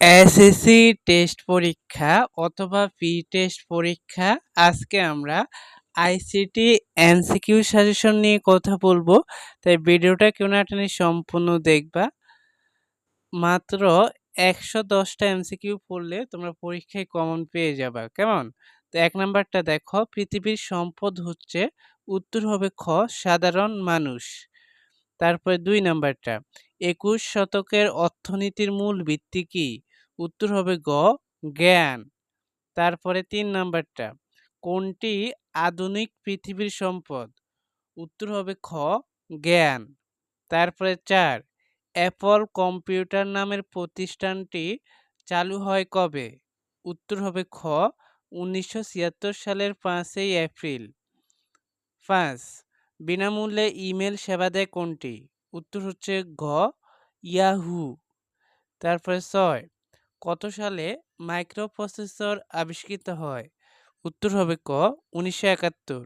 SSC test পরীক্ষা অথবা pre-test পরীক্ষা। আজকে আমরা আইসিটি এমসিকিউ সাজেশন নিয়ে কথা বলব। তাই ভিডিওটা কেউ না টেনে সম্পূর্ণ দেখবা। মাত্র একশো দশটা এমসিকিউ পড়লে তোমরা পরীক্ষায় কমন পেয়ে যাবা। কেমন? তো এক নাম্বারটা দেখো, পৃথিবীর সম্পদ হচ্ছে উত্তর হবে খ, সাধারণ মানুষ। তারপরে দুই নাম্বারটা, একুশ শতকের অর্থনীতির মূল ভিত্তি কি? উত্তর হবে গ, জ্ঞান। তারপরে তিন নাম্বারটা, কোনটি আধুনিক পৃথিবীর সম্পদ? উত্তর হবে খ, জ্ঞান। তারপরে চার, অ্যাপল কম্পিউটার নামের প্রতিষ্ঠানটি চালু হয় কবে? উত্তর হবে খ, উনিশশো ছিয়াত্তর সালের পাঁচই এপ্রিল। পাঁচ, বিনামূল্যে ইমেল সেবা দেয় কোনটি? উত্তর হচ্ছে ঘ ইয়াহু। তারপরে ছয় কত সালে মাইক্রোপ্রসেসর আবিষ্কৃত হয়? উত্তর হবে ক, উনিশশো একাত্তর।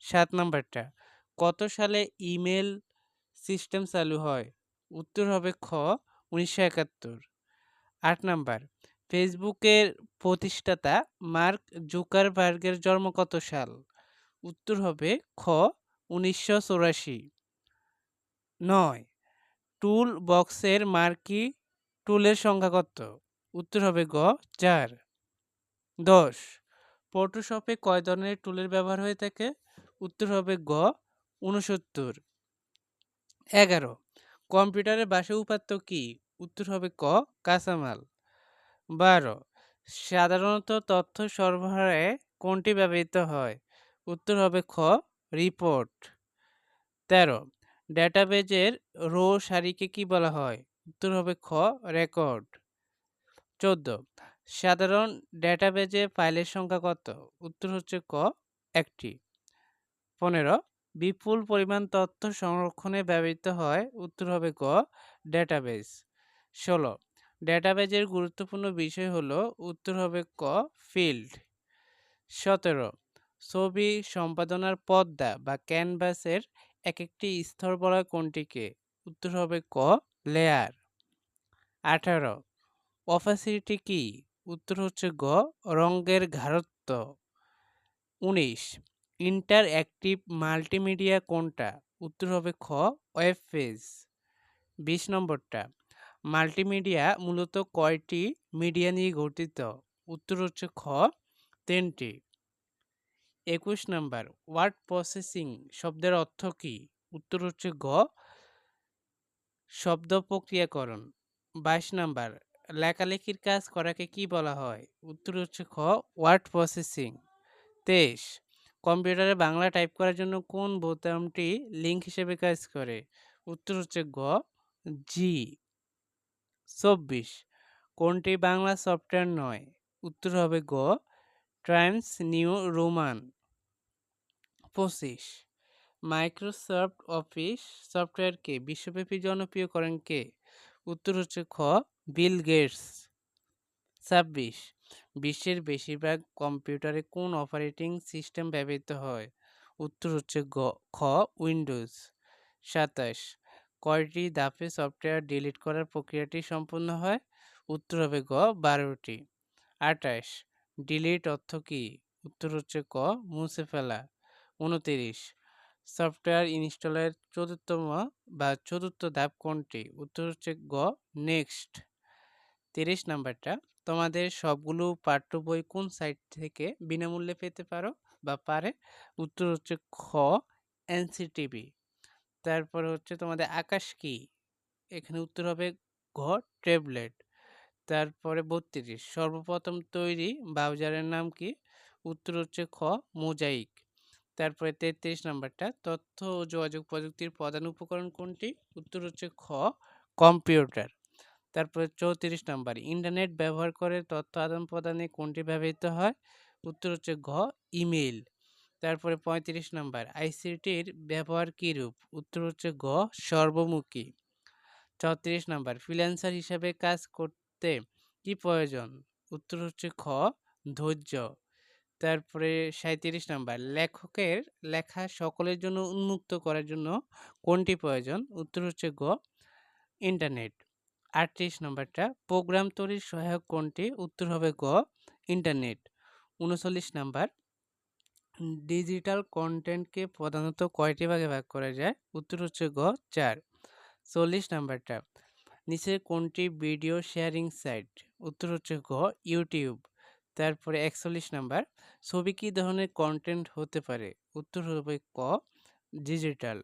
সাত নাম্বারটা, কত সালে ইমেল সিস্টেম চালু হয়? উত্তর হবে খ, উনিশশো একাত্তর। আট নাম্বার, ফেসবুকের প্রতিষ্ঠাতা মার্ক জুকারবার্গের জন্ম কত সাল? উত্তর হবে খ, উনিশশো চৌরাশি। নয় টুল বক্সের মার্কি টুলের সংখ্যা কত? উত্তর হবে গ, চার। দশ। ফটোশপে কয় ধরনের টুলের ব্যবহার হয়ে থাকে? উত্তর হবে গ উনসত্তর এগারো। কম্পিউটারের বাসা উপাত্ত কি? উত্তর হবে ক, কাঁচামাল। বারো। সাধারণত তথ্য সরবরাহে কোনটি ব্যবহৃত হয়? উত্তর হবে খ রিপোর্ট তেরো। ডেটাবেজের রো সারিকে কি বলা হয়? উত্তর হবে খ রেকর্ড চোদ্দ। সাধারণ ডেটাবেজে ফাইলের সংখ্যা কত? উত্তর হচ্ছে ক, একটি। পনেরো, বিপুল পরিমাণ তথ্য সংরক্ষণে ব্যবহৃত হয়, উত্তর হবে ক, ডেটাবেজ। ষোলো, ডেটাবেজের গুরুত্বপূর্ণ বিষয় হলো, উত্তর হবে ক, ফিল্ড। সতেরো, ছবি সম্পাদনার পদ্মা বা ক্যানভাসের এক একটি স্তর বলা কোনটিকে? উত্তর হবে ক, লেয়ার। আঠারো অফাসিটি কি? উত্তর হচ্ছে গ রঙ্গের ঘারত্ব উনিশ ইন্টার অ্যাক্টিভ মাল্টিমিডিয়া কোনটা? উত্তর হবে খ, ওয়েব পেজ। বিশ নম্বরটা, মাল্টিমিডিয়া মূলত কয়টি মিডিয়া নিয়ে গঠিত? উত্তর হচ্ছে খ, তিনটি। একুশ নাম্বার, ওয়ার্ড প্রসেসিং শব্দের অর্থ কী? উত্তর হচ্ছে গ, শব্দ প্রক্রিয়াকরণ। বাইশ নাম্বার লেখালেখির কাজ করাকে কি বলা হয়? উত্তর হচ্ছে খ ওয়ার্ড প্রসেসিং তেইশ, কম্পিউটারে বাংলা টাইপ করার জন্য কোন বোতামটি লিঙ্ক হিসেবে কাজ করে? উত্তর হচ্ছে গ জি চব্বিশ, কোনটি বাংলা সফটওয়্যার নয়? উত্তর হবে গ ট্রাইমস নিউ রোমান পঁচিশ মাইক্রোসফট অফিস সফটওয়্যারকে বিশ্বব্যাপী জনপ্রিয় করেন কে? উত্তর হচ্ছে খ বিল গেটস। ছাব্বিশ, বিশ্বের বেশিরভাগ কম্পিউটারে কোন অপারেটিং সিস্টেম ব্যবহৃত হয়? উত্তর হচ্ছে গ, খ, উইন্ডোজ। সাতাশ, কয়টি ধাপে সফটওয়্যার ডিলিট করার প্রক্রিয়াটি সম্পূর্ণ হয়? উত্তর হবে গ, বারোটি। আঠাশ, ডিলিট অর্থ কী? উত্তর হচ্ছে ক, মুছে ফেলা। উনতিরিশ, সফটওয়্যার ইনস্টলের চতুর্থম বা চতুর্থ ধাপ কোনটি? উত্তর হচ্ছে গ, নেক্সট। তিরিশ নাম্বারটা, তোমাদের সবগুলো পাঠ্য বই কোন সাইট থেকে বিনামূল্যে পেতে পারো বা পারে? উত্তর হচ্ছে খ এনসিটিভি তারপরে হচ্ছে তোমাদের আকাশ কি? এখানে উত্তর হবে ঘ, ট্যাবলেট। তারপরে বত্রিশ, সর্বপ্রথম তৈরি ব্রাউজারের নাম কি? উত্তর হচ্ছে খ, মোজাইক। তারপরে তেত্রিশ নাম্বারটা, তথ্য ও যোগাযোগ প্রযুক্তির প্রধান উপকরণ কোনটি? উত্তর হচ্ছে খ, কম্পিউটার। তারপরে চৌত্রিশ নাম্বার, ইন্টারনেট ব্যবহার করে তথ্য আদান প্রদানে কোনটি ব্যবহৃত হয়? উত্তর হচ্ছে ঘ ইমেল তারপরে পঁয়ত্রিশ নাম্বার, আইসিটির ব্যবহার কীরূপ? উত্তর হচ্ছে গ সর্বমুখী। চৌত্রিশ নাম্বার, ফ্রিল্যান্সার হিসাবে কাজ করতে কি প্রয়োজন? উত্তর হচ্ছে খ, ধৈর্য। তারপরে সাঁত্রিশ নাম্বার, লেখকের লেখা সকলের জন্য উন্মুক্ত করার জন্য কোনটি প্রয়োজন? উত্তর হচ্ছে গ ইন্টারনেট। আটত্রিশ নম্বরটা, প্রোগ্রাম তৈরির সহায়ক কোনটি? উত্তর হবে গ, ইন্টারনেট। উনচল্লিশ নাম্বার, ডিজিটাল কন্টেন্টকে প্রধানত কয়টি ভাগে ভাগ করা যায়? উত্তর হচ্ছে গ, চার। চল্লিশ নাম্বারটা নিচের কোনটি ভিডিও শেয়ারিং সাইট? উত্তর হচ্ছে গ, ইউটিউব। তারপরে একচল্লিশ নাম্বার, ছবি কী ধরনের কন্টেন্ট হতে পারে? উত্তর হবে ক, ডিজিটাল।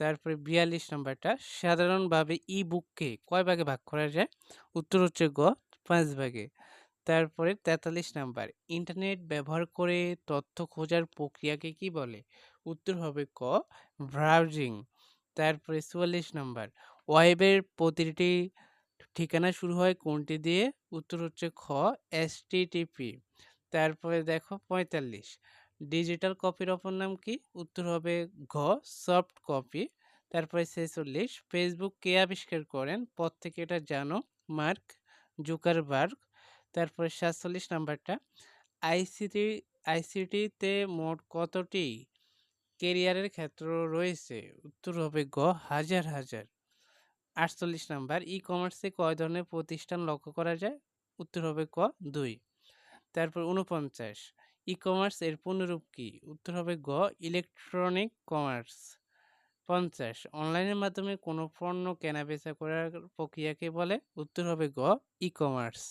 তারপরে বিয়াল্লিশ নাম্বারটা, সাধারণভাবে ই বুককে কয় ভাগে ভাগ করা যায়? উত্তর হচ্ছে গ, পাঁচ ভাগে। তারপরে তেতাল্লিশ নাম্বার, ইন্টারনেট ব্যবহার করে তথ্য খোঁজার প্রক্রিয়াকে কি বলে? উত্তর হবে ক, ব্রাউজিং। তারপরে চুয়াল্লিশ নাম্বার, ওয়েবের প্রতিটি ঠিকানা শুরু হয় কোনটি দিয়ে? উত্তর হচ্ছে খ এস তারপরে দেখো পঁয়তাল্লিশ। ডিজিটাল কপির অপর নাম কি? উত্তর হবে ঘ, সফট কপি। তারপরে ছেচল্লিশ, ফেসবুক কে আবিষ্কার করেন? পর থেকে এটা জানো, মার্ক জুকারবার্গ। তারপরে সাতচল্লিশ নাম্বারটা, আইসিটি, আইসিটিতে মোট কতটি কেরিয়ারের ক্ষেত্র রয়েছে? উত্তর হবে গ হাজার হাজার। আটচল্লিশ নাম্বার ই কমার্সে কয় ধরনের প্রতিষ্ঠান লক্ষ্য করা যায়? উত্তর হবে ক, দুই। তারপর উনপঞ্চাশ ই কমার্স এর পূর্ণরূপ কি? উত্তর হবে গ, ইলেকট্রনিক কমার্স। পঞ্চাশ, অনলাইনের মাধ্যমে কোনো পণ্য কেনাবেচা করার প্রক্রিয়াকে বলে, উত্তর হবে গ ই কমার্স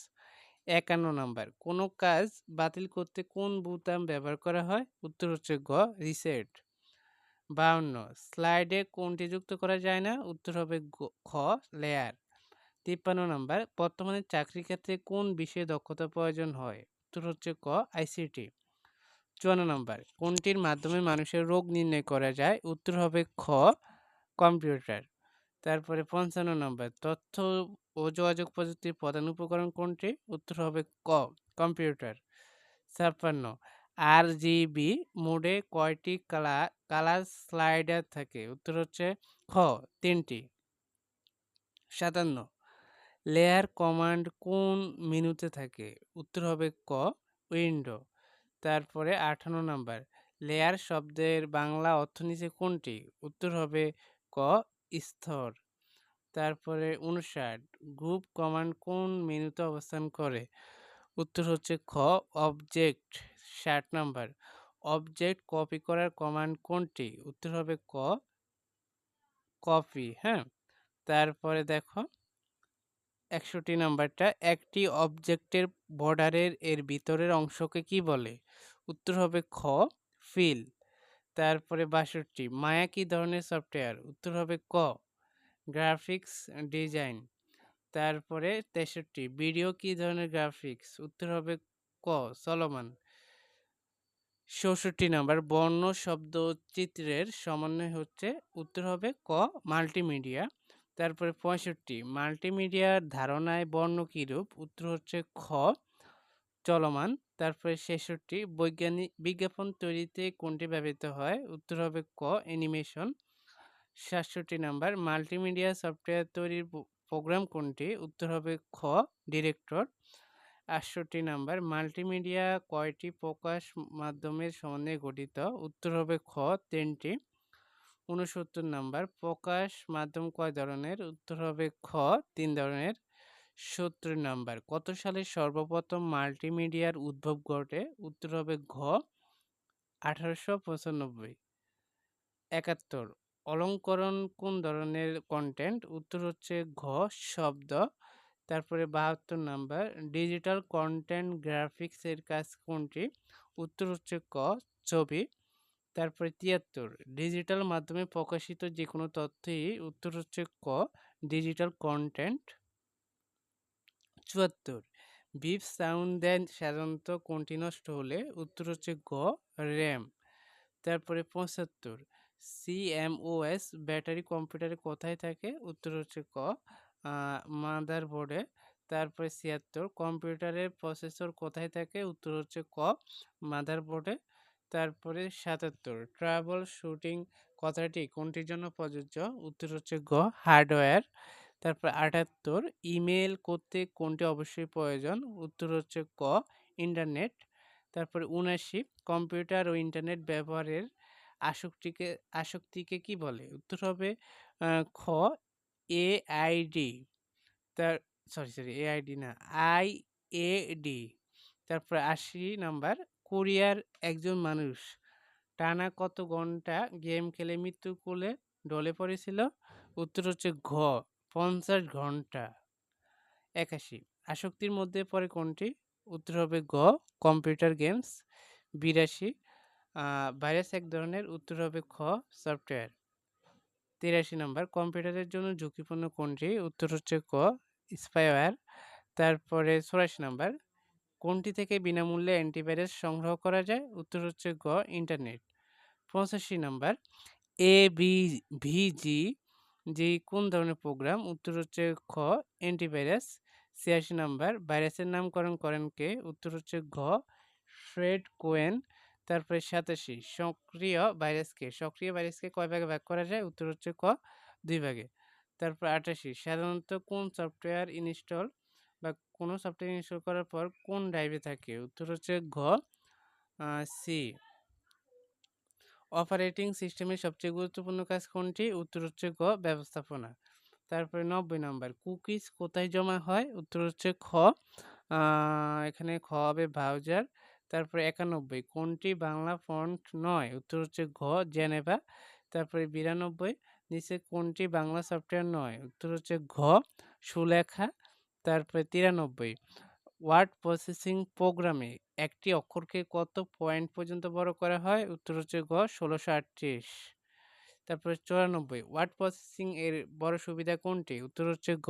একান্ন নাম্বার, কোনো কাজ বাতিল করতে কোন বুতাম ব্যবহার করা হয়? উত্তর হচ্ছে গ, রিসেট। বাউন্ন, স্লাইডে কোনটি যুক্ত করা যায় না? উত্তর হবে খ, লেয়ার। তিপ্পান্ন নাম্বার, বর্তমানে চাকরির ক্ষেত্রে কোন বিষয়ে দক্ষতা প্রয়োজন হয়? উত্তর হচ্ছে ক, আইসিটি। চুয়ান্ন নম্বর। কোনটির মাধ্যমে মানুষের রোগ নির্ণয় করা যায়? উত্তর হবে খ, কম্পিউটার। তারপরে পঞ্চান্ন নম্বর, তথ্য ও যোগাযোগ প্রযুক্তির প্রধান উপকরণ কোনটি? উত্তর হবে ক, কম্পিউটার। ছাপ্পান্ন আর জিবি মোডে কয়টি কালার কালার স্লাইডার থাকে? উত্তর হচ্ছে খ, তিনটি। সাতান্ন, লেয়ার কমান্ড কোন মেনুতে থাকে? উত্তর হবে ক, উইন্ডো। তারপরে আঠান্ন নাম্বার। লেয়ার শব্দের বাংলা অর্থ নিচে কোনটি? উত্তর হবে ক স্তর তারপরে উনষাট গ্রুপ কমান্ড কোন মেনুতে অবস্থান করে? উত্তর হচ্ছে খ, অবজেক্ট, ষাট নাম্বার। অবজেক্ট কপি করার কমান্ড কোনটি? উত্তর হবে ক, কপি হ্যাঁ? তারপরে দেখো একষট্টি নাম্বারটা, একটি অবজেক্টের বর্ডারের এর ভিতরের অংশকে কি বলে? উত্তর হবে খ ফিল তারপরে বাষট্টি, মায়া কি ধরনের সফটওয়্যার উত্তর হবে ক গ্রাফিক্স ডিজাইন তারপরে তেষট্টি ভিডিও কি ধরনের গ্রাফিক্স উত্তর হবে ক, চলমান. চৌষট্টি নাম্বার, বর্ণ শব্দ চিত্রের সমন্বয় হচ্ছে, উত্তর হবে ক মাল্টিমিডিয়া তারপরে পঁয়ষট্টি। মাল্টিমিডিয়ার ধারণায় বর্ণ কীরূপ? উত্তর হচ্ছে খ, চলমান। তারপরে ছেষট্টি, বৈজ্ঞানিক বিজ্ঞাপন তৈরিতে কোনটি ব্যবহৃত হয়? উত্তর হবে ক, অ্যানিমেশন। সাতষট্টি নাম্বার, মাল্টিমিডিয়া সফটওয়্যার তৈরির প্রোগ্রাম কোনটি? উত্তর হবে খ, ডিরেক্টর। আটষট্টি নাম্বার, মাল্টিমিডিয়া কয়টি প্রকাশ মাধ্যমের সমন্বয়ে গঠিত? উত্তর হবে খ, তিনটি। উনসত্তর নাম্বার, প্রকাশ মাধ্যম কয় ধরনের? উত্তর হবে খ, তিন ধরনের। সত্তর নাম্বার, কত সালে সর্বপ্রথম মাল্টিমিডিয়ার উদ্ভব ঘটে? উত্তর হবে ঘ, আঠারোশো পঁচানব্বই। একাত্তর, অলঙ্করণ কোন ধরনের কন্টেন্ট উত্তর হচ্ছে ঘ, শব্দ। তারপরে বাহাত্তর নাম্বার ডিজিটাল কন্টেন্ট গ্রাফিক্সের কাজ কোনটি? উত্তর হচ্ছে ক, ছবি। তারপরে তিয়াত্তর ডিজিটাল মাধ্যমে প্রকাশিত যে কোনো তথ্যই উত্তর হচ্ছে ক ডিজিটাল কন্টেন্ট চুয়াত্তর বিপ সাউন্ড দেন সাধারণত কোনটি নষ্ট হলে উত্তর হচ্ছে গ র্যাম তারপরে পঁচাত্তর সিএমওএস ব্যাটারি কম্পিউটারে কোথায় থাকে উত্তর হচ্ছে ক মাদার বোর্ডে তারপরে ছিয়াত্তর, কম্পিউটারের প্রসেসর কোথায় থাকে উত্তর হচ্ছে ক মাদার বোর্ডে তারপরে সাতাত্তর। ট্রাভেল, শুটিং, কথাটি কোনটির জন্য প্রযোজ্য? উত্তর হচ্ছে গ, হার্ডওয়্যার। তারপর আটাত্তর ইমেল করতে কোনটি অবশ্যই প্রয়োজন? উত্তর হচ্ছে ক, ইন্টারনেট। তারপরে উনাশি কম্পিউটার ও ইন্টারনেট ব্যবহারের আসক্তিকে আসক্তিকে কি বলে? উত্তর হবে খ, এআইডি। তার, সরি সরি, এআইডি না আই এ ডি তারপরে আশি নাম্বার কোরিয়ার একজন মানুষ। টানা কত ঘণ্টা গেম খেলে মৃত্যু কোলে ডলে পড়েছিল? উত্তর হচ্ছে ঘ, পঞ্চাশ ঘণ্টা। একাশি, আসক্তির মধ্যে পড়ে কোনটি? উত্তর হবে গ কম্পিউটার গেমস। বিরাশি ভাইরাস এক ধরনের। উত্তর হবে খ, সফটওয়্যার। তিরাশি নম্বর, কম্পিউটারের জন্য ঝুঁকিপূর্ণ কোনটি? উত্তর হচ্ছে ক, স্পাইওয়্যার। তারপরে চুরাশি নম্বর কোনটি থেকে বিনামূল্যে অ্যান্টিভাইরাস সংগ্রহ করা যায়? উত্তর হচ্ছে গ, ইন্টারনেট। পঁচাশি নাম্বার, এ, বি ভিজি যে কোন ধরনের প্রোগ্রাম? উত্তর হচ্ছে খ, অ্যান্টিভাইরাস। ছিয়াশি নাম্বার, ভাইরাসের নামকরণ করেন কে? উত্তর হচ্ছে ঘ ফ্রেড কোয়েন। তারপরে সাতাশি, সক্রিয় ভাইরাসকে সক্রিয় ভাইরাসকে কয় ভাগে ভাগ করা যায়? উত্তর হচ্ছে ক, দুই ভাগে। তারপর আটাশি, সাধারণত কোন সফটওয়্যার ইনস্টল বা কোনো সফটওয়্যার ইনস্টল করার পর কোন ড্রাইভে থাকে? উত্তর হচ্ছে ঘ সি অপারেটিং সিস্টেমের সবচেয়ে গুরুত্বপূর্ণ কাজ কোনটি? উত্তর হচ্ছে গ ব্যবস্থাপনা। তারপরে নব্বই নম্বর কুকিজ কোথায় জমা হয়? উত্তর হচ্ছে খ এখানে খ হবে ব্রাউজার তারপরে একানব্বই, কোনটি বাংলা ফন্ট নয়? উত্তর হচ্ছে ঘ জেনেভা তারপরে বিরানব্বই, নিচে কোনটি বাংলা সফটওয়্যার নয়? উত্তর হচ্ছে ঘ, সুলেখা। তারপরে তিরানব্বই। ওয়ার্ড প্রসেসিং প্রোগ্রামে একটি অক্ষরকে কত পয়েন্ট পর্যন্ত বড় করা হয়? উত্তর হচ্ছে গ, ষোলোশো আটত্রিশ। তারপরে চুরানব্বই ওয়ার্ড প্রসেসিং এর বড় সুবিধা কোনটি? উত্তর হচ্ছে গ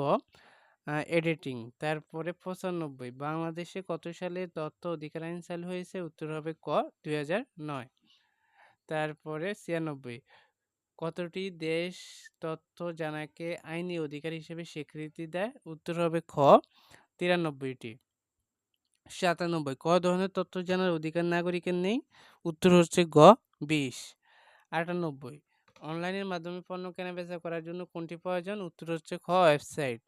এডিটিং তারপরে পঁচানব্বই, বাংলাদেশে কত সালে তথ্য অধিকার আইন চালু হয়েছে? উত্তর হবে ক, দুই হাজার নয়। তারপরে ছিয়ানব্বই কতটি দেশ তথ্য জানাকে আইনি অধিকার হিসেবে স্বীকৃতি দেয়? উত্তর হবে খ, তিরানব্বইটি। সাতানব্বই, ক ধরনের তথ্য জানার অধিকার নাগরিকের নেই? উত্তর হচ্ছে গ, বিশ। আটানব্বই, অনলাইনের মাধ্যমে পণ্য কেনাবেচা করার জন্য কোনটি প্রয়োজন? উত্তর হচ্ছে খ, ওয়েবসাইট।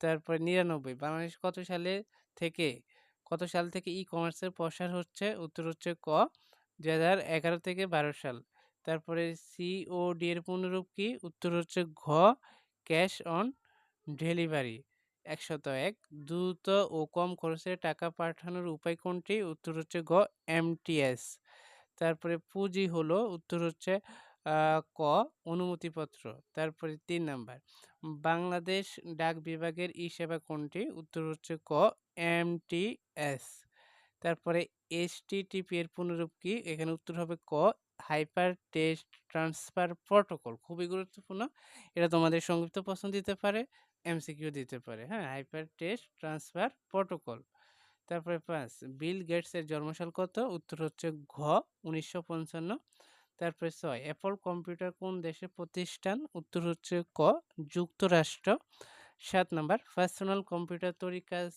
তারপর নিরানব্বই, বাংলাদেশ কত সালে থেকে, কত সাল থেকে ই কমার্সের প্রসার হচ্ছে? উত্তর হচ্ছে ক দু হাজার এগারো থেকে বারো সাল। তারপরে সি সিওডি এর পুনরূপ কি? উত্তর হচ্ছে ঘ, ক্যাশ অন ডেলিভারি। একশত এক, দ্রুত ও কম খরচে টাকা পাঠানোর উপায় কোনটি? উত্তর হচ্ছে গ এমটিএস তারপরে পুঁজি হলো, উত্তর হচ্ছে ক, অনুমতিপত্র। তারপরে তিন নাম্বার, বাংলাদেশ ডাক বিভাগের ই সেবা কোনটি? উত্তর হচ্ছে ক এমটিএস তারপরে এসটিটিপি এর পুনরূপ কি? এখানে উত্তর হবে ক হাইপার টেস্ট ট্রান্সফার প্রোটোকল খুবই গুরুত্বপূর্ণ। এটা তোমাদের সংক্ষিপ্ত প্রশ্ন দিতে পারে, এমসিকিউ দিতে পারে। হ্যাঁ হাইপার টেস্ট ট্রান্সফার প্রোটোকল। তারপরে পাঁচ, বিল গেটসের জন্মসাল কত? উত্তর হচ্ছে ঘ, উনিশশো পঞ্চান্ন। তারপরে ছয়, অ্যাপল কম্পিউটার কোন দেশের প্রতিষ্ঠান? উত্তর হচ্ছে ক, যুক্তরাষ্ট্র। সাত নাম্বার, পার্সোনাল কম্পিউটার তৈরির কাজ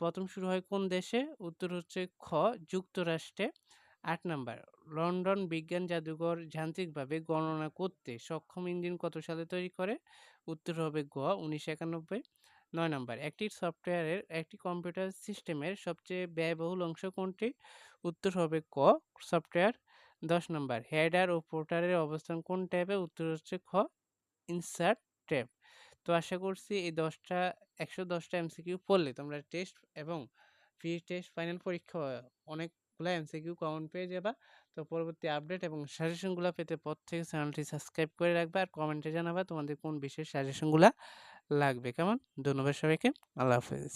প্রথম শুরু হয় কোন দেশে? উত্তর হচ্ছে খ, যুক্তরাষ্ট্রে। আট নাম্বার, লন্ডন বিজ্ঞান জাদুঘর যান্ত্রিকভাবে গণনা করতে সক্ষম ইঞ্জিন কত সালে তৈরি করে? উত্তর হবে গ, উনিশশো একানব্বই। নয় নম্বর, একটি সফটওয়্যারের একটি কম্পিউটার সিস্টেমের সবচেয়ে ব্যয়বহুল অংশ কোনটি? উত্তর হবে ক, সফটওয়্যার। দশ নম্বর, হেডার ও পোর্টারের অবস্থান কোন ট্যাবে? উত্তর হচ্ছে খ, ইনসার্ট ট্যাব। তো আশা করছি এই দশটা, একশো দশটা এমসিকিউ পড়লে তোমরা টেস্ট এবং ফ্রি টেস্ট ফাইনাল পরীক্ষা অনেকগুলো এমসিকিউ কমন পেয়ে যাবা। তো পরবর্তী আপডেট এবং সাজেশনগুলো পেতে পর থেকে চ্যানেলটি সাবস্ক্রাইব করে রাখবে আর কমেন্টে জানাবা তোমাদের কোন বিশেষ সাজেশনগুলো লাগবে। কেমন? ধন্যবাদ সবাইকে। আল্লাহ হাফেজ।